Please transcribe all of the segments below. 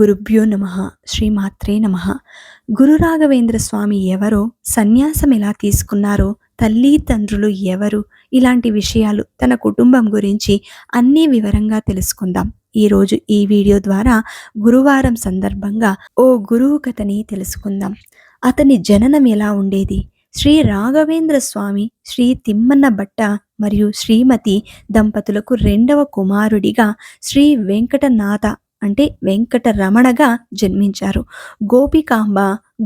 గురుభ్యో నమ. శ్రీమాత్రే నమ. గురు రాఘవేంద్ర స్వామి ఎవరో సన్యాసం ఎలా తీసుకున్నారో తల్లి తండ్రులు ఎవరు ఇలాంటి విషయాలు తన కుటుంబం గురించి అన్నీ వివరంగా తెలుసుకుందాం. ఈరోజు ఈ వీడియో ద్వారా గురువారం సందర్భంగా ఓ గురువు కథని తెలుసుకుందాం. అతని జననం ఎలా ఉండేది? శ్రీ రాఘవేంద్ర స్వామి శ్రీ తిమ్మన్న భట్ట మరియు శ్రీమతి దంపతులకు రెండవ కుమారుడిగా శ్రీ వెంకటనాథ అంటే వెంకటరమణగా జన్మించారు. గోపికాంబ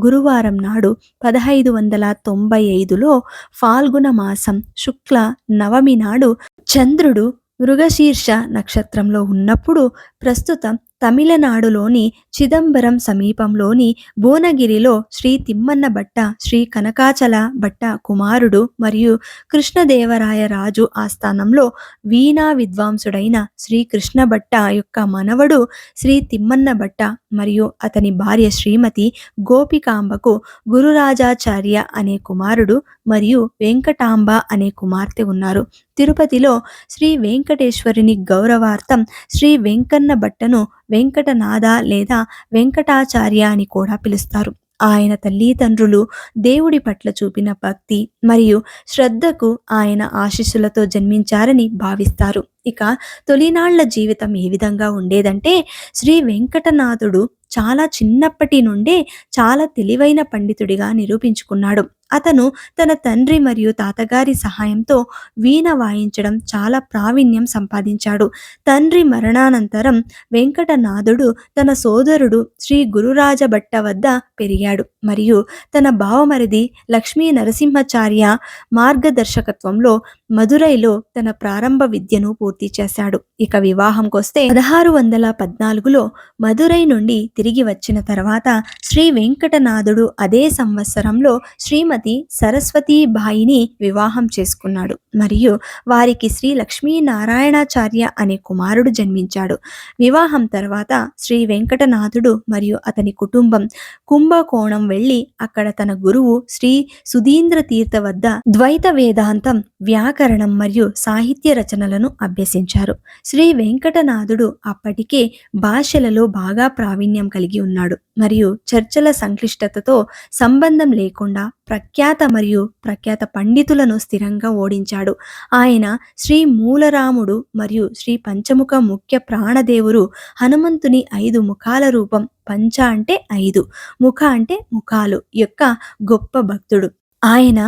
గురువారం నాడు పదహైదు వందల తొంభై ఐదులో ఫాల్గుణ మాసం శుక్ల నవమి నాడు చంద్రుడు మృగశీర్ష నక్షత్రంలో ఉన్నప్పుడు ప్రస్తుతం తమిళనాడులోని చిదంబరం సమీపంలోని భువనగిరిలో శ్రీ తిమ్మన్న భట్ట శ్రీ కనకాచల భట్ట కుమారుడు మరియు కృష్ణదేవరాయ రాజు ఆస్థానంలో వీణా విద్వాంసుడైన శ్రీ కృష్ణ భట్ట యొక్క మనవడు శ్రీ తిమ్మన్న భట్ట మరియు అతని భార్య శ్రీమతి గోపికాంబకు గురురాజాచార్య అనే కుమారుడు మరియు వెంకటాంబ అనే కుమార్తె ఉన్నారు. తిరుపతిలో శ్రీ వెంకటేశ్వరుని గౌరవార్థం శ్రీ వెంకన్న భట్టను వెంకటనాథ లేదా వెంకటాచార్య అని కూడా పిలుస్తారు. ఆయన తల్లిదండ్రులు దేవుడి పట్ల చూపిన భక్తి మరియు శ్రద్ధకు ఆయన ఆశీస్సులతో జన్మించారని భావిస్తారు. ఇక తొలినాళ్ళ జీవితం ఏ విధంగా ఉండేదంటే శ్రీ వెంకటనాథుడు చాలా చిన్నప్పటి నుండే చాలా తెలివైన పండితుడిగా నిరూపించుకున్నాడు. అతను తన తండ్రి మరియు తాతగారి సహాయంతో వీణ వాయించడం చాలా ప్రావీణ్యం సంపాదించాడు. తండ్రి మరణానంతరం వెంకటనాథుడు తన సోదరుడు శ్రీ గురురాజభట్ట వద్ద పెరిగాడు మరియు తన బావమరిది లక్ష్మీ నరసింహచార్య మార్గదర్శకత్వంలో మదురైలో తన ప్రారంభ విద్యను పూర్తి చేశాడు. ఇక వివాహంకొస్తే పదహారు వందల పద్నాలుగులో మదురై నుండి తిరిగి వచ్చిన తర్వాత శ్రీ వెంకటనాథుడు అదే సంవత్సరంలో శ్రీమతి సరస్వతీబాయిని వివాహం చేసుకున్నాడు. మరియు వారికి శ్రీ లక్ష్మీనారాయణాచార్య అనే కుమారుడు జన్మించాడు. వివాహం తర్వాత శ్రీ వెంకటనాథుడు మరియు అతని కుటుంబం కుంభకోణం వెళ్ళి అక్కడ తన గురువు శ్రీ సుధీంద్ర తీర్థ వద్ద ద్వైత వేదాంతం వ్యాకరణం మరియు సాహిత్య రచనలను అభ్యసించారు. శ్రీ వెంకటనాథుడు అప్పటికే భాషలలో బాగా ప్రావీణ్యం కలిగి ఉన్నాడు మరియు చర్చల సంక్లిష్టతతో సంబంధం లేకుండా ప్రఖ్యాత మరియు ప్రఖ్యాత పండితులను స్థిరంగా ఓడించాడు. ఆయన శ్రీ మూలరాముడు మరియు శ్రీ పంచముఖ ముఖ్య ప్రాణదేవుడు హనుమంతుని ఐదు ముఖాల రూపం పంచ అంటే ఐదు ముఖ అంటే ముఖాలు యొక్క గొప్ప భక్తుడు. ఆయన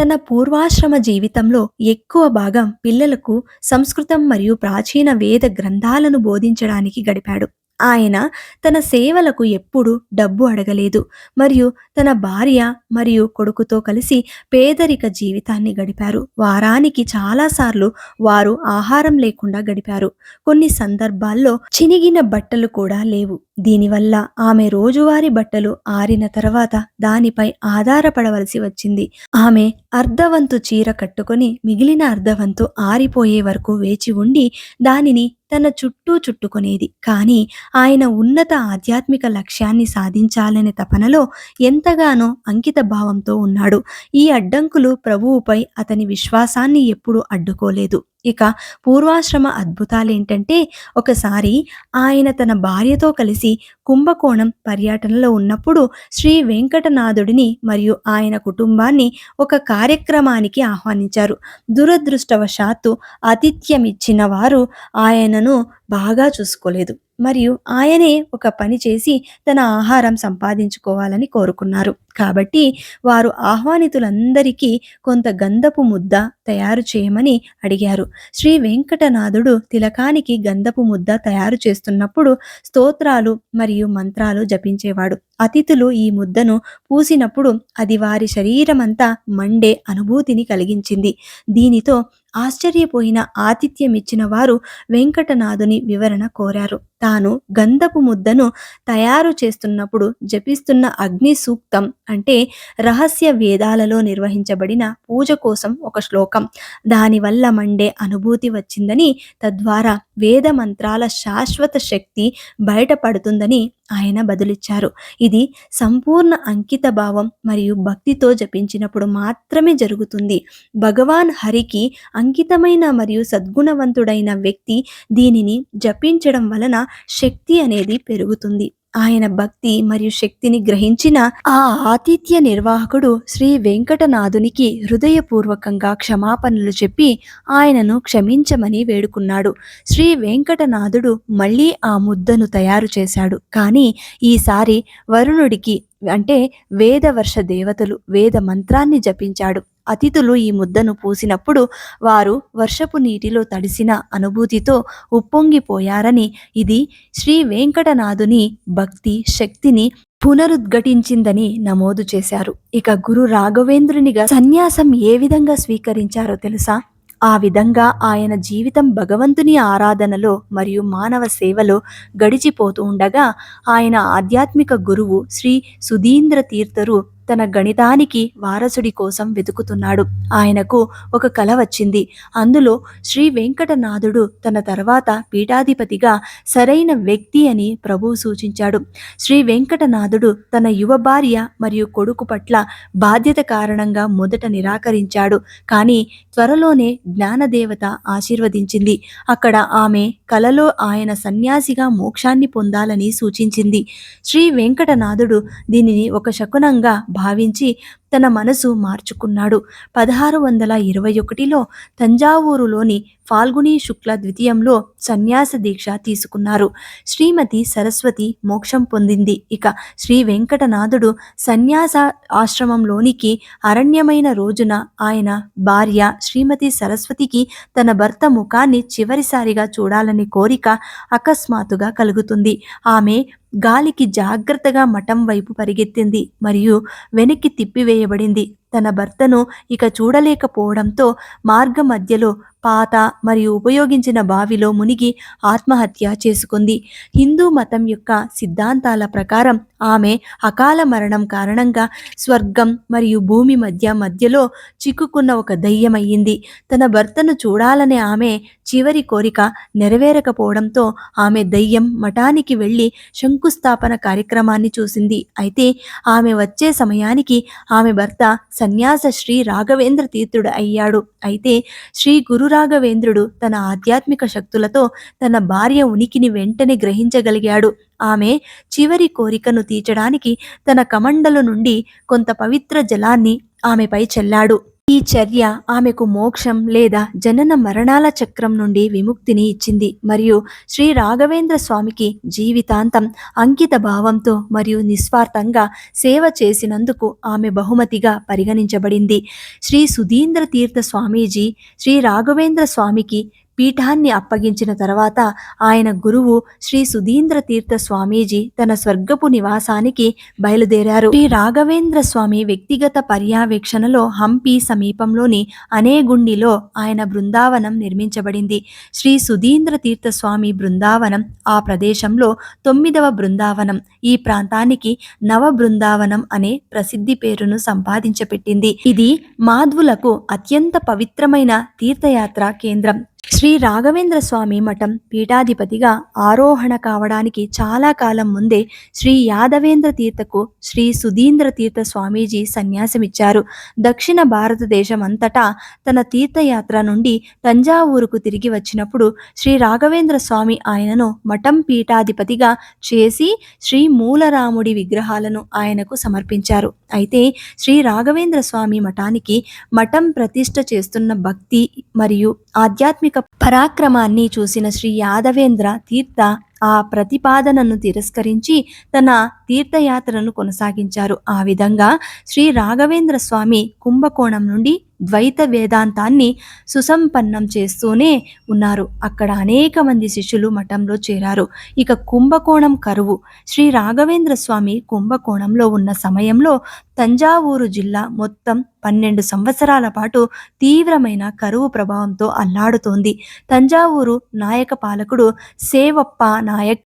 తన పూర్వాశ్రమ జీవితంలో ఎక్కువ భాగం పిల్లలకు సంస్కృతం మరియు ప్రాచీన వేద గ్రంథాలను బోధించడానికి గడిపాడు. ఆయన తన సేవలకు ఎప్పుడూ డబ్బు అడగలేదు మరియు తన భార్య మరియు కొడుకుతో కలిసి పేదరిక జీవితాన్ని గడిపారు. వారానికి చాలాసార్లు వారు ఆహారం లేకుండా గడిపారు. కొన్ని సందర్భాల్లో చినిగిన బట్టలు కూడా లేవు. దీనివల్ల ఆమె రోజువారీ బట్టలు ఆరిన తర్వాత దానిపై ఆధారపడవలసి వచ్చింది. ఆమె అర్ధవంతు చీర కట్టుకొని మిగిలిన అర్ధవంతు ఆరిపోయే వరకు వేచి ఉండి దానిని తన చుట్టూ చుట్టుకునేది. కానీ ఆయన ఉన్నత ఆధ్యాత్మిక లక్ష్యాన్ని సాధించాలనే తపనలో ఎంతగానో అంకిత భావంతో ఉన్నాడు. ఈ అడ్డంకులు ప్రభువుపై అతని విశ్వాసాన్ని ఎప్పుడూ అడ్డుకోలేదు. ఇక పూర్వాశ్రమ అద్భుతాలేంటంటే ఒకసారి ఆయన తన భార్యతో కలిసి కుంభకోణం పర్యటనలో ఉన్నప్పుడు శ్రీ వెంకటనాథుడిని మరియు ఆయన కుటుంబాన్ని ఒక కార్యక్రమానికి ఆహ్వానించారు. దురదృష్టవశాత్తు ఆతిథ్యమిచ్చిన వారు ఆయనను బాగా చూసుకోలేదు. మరియు ఆయనే ఒక పని చేసి తన ఆహారం సంపాదించుకోవాలని కోరుకున్నారు. కాబట్టి వారు ఆహ్వానితులందరికీ కొంత గంధపు ముద్ద తయారు చేయమని అడిగారు. శ్రీ వెంకటనాథుడు తిలకానికి గంధపు ముద్ద తయారు చేస్తున్నప్పుడు స్తోత్రాలు మరియు మంత్రాలు జపించేవాడు. అతిథులు ఈ ముద్దను పూసినప్పుడు అది వారి శరీరమంతా మండే అనుభూతిని కలిగించింది. దీనితో ఆశ్చర్యపోయిన ఆతిథ్యమిచ్చిన వారు వెంకటనాథుని వివరణ కోరారు. తాను గంధపు ముద్దను తయారు చేస్తున్నప్పుడు జపిస్తున్న అగ్ని సూక్తం అంటే రహస్య వేదాలలో నిర్వహించబడిన పూజ కోసం ఒక శ్లోకం. దానివల్ల మండే అనుభూతి వచ్చిందని తద్వారా వేద మంత్రాల శాశ్వత శక్తి బయటపడుతుందని ఆయన బదులిచ్చారు. ఇది సంపూర్ణ అంకిత భావం మరియు భక్తితో జపించినప్పుడు మాత్రమే జరుగుతుంది. భగవాన్ హరికి అంకితమైన మరియు సద్గుణవంతుడైన వ్యక్తి దీనిని జపించడం వలన శక్తి అనేది పెరుగుతుంది. ఆయన భక్తి మరియు శక్తిని గ్రహించిన ఆ ఆతిథ్య నిర్వాహకుడు శ్రీ వెంకటనాథునికి హృదయపూర్వకంగా క్షమాపణలు చెప్పి ఆయనను క్షమించమని వేడుకున్నాడు. శ్రీ వెంకటనాథుడు మళ్ళీ ఆ ముద్దను తయారు చేశాడు. కానీ ఈసారి వరుణుడికి అంటే వేదవర్ష దేవతలు వేద మంత్రాన్ని జపించాడు. అతిథులు ఈ ముద్దను పూసినప్పుడు వారు వర్షపు నీటిలో తడిసిన అనుభూతితో ఉప్పొంగిపోయారని ఇది శ్రీ వెంకటనాథుని భక్తి శక్తిని పునరుద్ఘటించిందని నమోదు చేశారు. ఇక గురు రాఘవేంద్రునిగా సన్యాసం ఏ విధంగా స్వీకరించారో తెలుసా? ఆ విధంగా ఆయన జీవితం భగవంతుని ఆరాధనలో మరియు మానవ సేవలో గడిచిపోతూ ఉండగా ఆయన ఆధ్యాత్మిక గురువు శ్రీ సుధీంద్ర తీర్థరు తన గణితానికి వారసుడి కోసం వెతుకుతున్నాడు. ఆయనకు ఒక కల వచ్చింది. అందులో శ్రీ వెంకటనాథుడు తన తర్వాత పీఠాధిపతిగా సరైన వ్యక్తి అని ప్రభువు సూచించాడు. శ్రీ వెంకటనాథుడు తన యువ భార్య మరియు కొడుకు పట్ల బాధ్యత కారణంగా మొదట నిరాకరించాడు. కానీ త్వరలోనే జ్ఞానదేవత ఆశీర్వదించింది. అక్కడ ఆమె కలలో ఆయన సన్యాసిగా మోక్షాన్ని పొందాలని సూచించింది. శ్రీ వెంకటనాథుడు దీనిని ఒక శకునంగా భావించి తన మనసు మార్చుకున్నాడు. పదహారు వందల ఇరవై ఒకటిలో తంజావూరులోని ఫాల్గుని శుక్ల ద్వితీయంలో సన్యాస దీక్ష తీసుకున్నారు. శ్రీమతి సరస్వతి మోక్షం పొందింది. ఇక శ్రీ వెంకటనాథుడు సన్యాస ఆశ్రమంలోనికి అరణ్యమైన రోజున ఆయన భార్య శ్రీమతి సరస్వతికి తన భర్త ముఖాన్ని చివరిసారిగా చూడాలని కోరిక అకస్మాత్తుగా కలుగుతుంది. ఆమె గాలికి జాగ్రత్తగా మఠం వైపు పరిగెత్తింది. మరియు వెనక్కి తిప్పివేయ తిప్పివేయబడింది తన భర్తను ఇక చూడలేకపోవడంతో మార్గ మధ్యలో పాత మరియు ఉపయోగించిన బావిలో మునిగి ఆత్మహత్య చేసుకుంది. హిందూ మతం యొక్క సిద్ధాంతాల ప్రకారం ఆమె అకాల మరణం కారణంగా స్వర్గం మరియు భూమి మధ్య మధ్యలో చిక్కుకున్న ఒక దయ్యమయ్యింది. తన భర్తను చూడాలనే ఆమె చివరి కోరిక నెరవేరకపోవడంతో ఆమె దయ్యం మఠానికి వెళ్ళి శంకుస్థాపన కార్యక్రమాన్ని చూసింది. అయితే ఆమె వచ్చే సమయానికి ఆమె భర్త సన్యాస శ్రీ రాఘవేంద్ర తీర్థుడు అయ్యాడు. అయితే శ్రీ గురు రాఘవేంద్రుడు తన ఆధ్యాత్మిక శక్తులతో తన భార్య ఉనికిని వెంటనే గ్రహించగలిగాడు. ఆమె చివరి కోరికను తీర్చడానికి తన కమండలు నుండి కొంత పవిత్ర జలాన్ని ఆమెపై చెల్లాడు. ఈ చర్య ఆమెకు మోక్షం లేదా జనన మరణాల చక్రం నుండి విముక్తిని ఇచ్చింది మరియు శ్రీ రాఘవేంద్ర స్వామికి జీవితాంతం అంకిత భావంతో మరియు నిస్వార్థంగా సేవ చేసినందుకు ఆమె బహుమతిగా పరిగణించబడింది. శ్రీ సుధీంద్ర తీర్థ స్వామీజీ శ్రీ రాఘవేంద్ర స్వామికి పీఠాన్ని అప్పగించిన తర్వాత ఆయన గురువు శ్రీ సుధీంద్ర తీర్థ స్వామీజీ తన స్వర్గపు నివాసానికి బయలుదేరారు. శ్రీ రాఘవేంద్ర స్వామి వ్యక్తిగత పర్యవేక్షణలో హంపి సమీపంలోని అనేగుండిలో ఆయన బృందావనం నిర్మించబడింది. శ్రీ సుధీంద్ర తీర్థ స్వామి బృందావనం ఆ ప్రదేశంలో తొమ్మిదవ బృందావనం ఈ ప్రాంతానికి నవ బృందావనం అనే ప్రసిద్ధి పేరును సంపాదించపెట్టింది. ఇది మాధ్వులకు అత్యంత పవిత్రమైన తీర్థయాత్ర కేంద్రం. శ్రీ రాఘవేంద్ర స్వామి మఠం పీఠాధిపతిగా ఆరోహణ కావడానికి చాలా కాలం ముందే శ్రీ యాదవేంద్ర తీర్థకు శ్రీ సుధీంద్ర తీర్థ స్వామీజీ సన్యాసమిచ్చారు. దక్షిణ భారతదేశం అంతటా తన తీర్థయాత్ర నుండి తంజావూరుకు తిరిగి వచ్చినప్పుడు శ్రీ రాఘవేంద్ర స్వామి ఆయనను మఠం పీఠాధిపతిగా చేసి శ్రీ మూలరాముడి విగ్రహాలను ఆయనకు సమర్పించారు. అయితే శ్రీ రాఘవేంద్ర స్వామి మఠానికి మఠం ప్రతిష్ఠ చేస్తున్న భక్తి మరియు ఆధ్యాత్మిక పరాక్రమాన్ని చూసిన శ్రీ యాదవేంద్ర తీర్థ ఆ ప్రతిపాదనను తిరస్కరించి తన తీర్థయాత్రను కొనసాగించారు. ఆ విధంగా శ్రీ రాఘవేంద్ర స్వామి కుంభకోణం నుండి ద్వైత వేదాంతాన్ని సుసంపన్నం చేస్తూనే ఉన్నారు. అక్కడ అనేక మంది శిష్యులు మఠంలో చేరారు. ఇక కుంభకోణం కరువు. శ్రీ రాఘవేంద్ర స్వామి కుంభకోణంలో ఉన్న సమయంలో తంజావూరు జిల్లా మొత్తం పన్నెండు సంవత్సరాల పాటు తీవ్రమైన కరువు ప్రభావంతో అల్లాడుతోంది. తంజావూరు నాయక పాలకుడు సేవప్ప నాయక్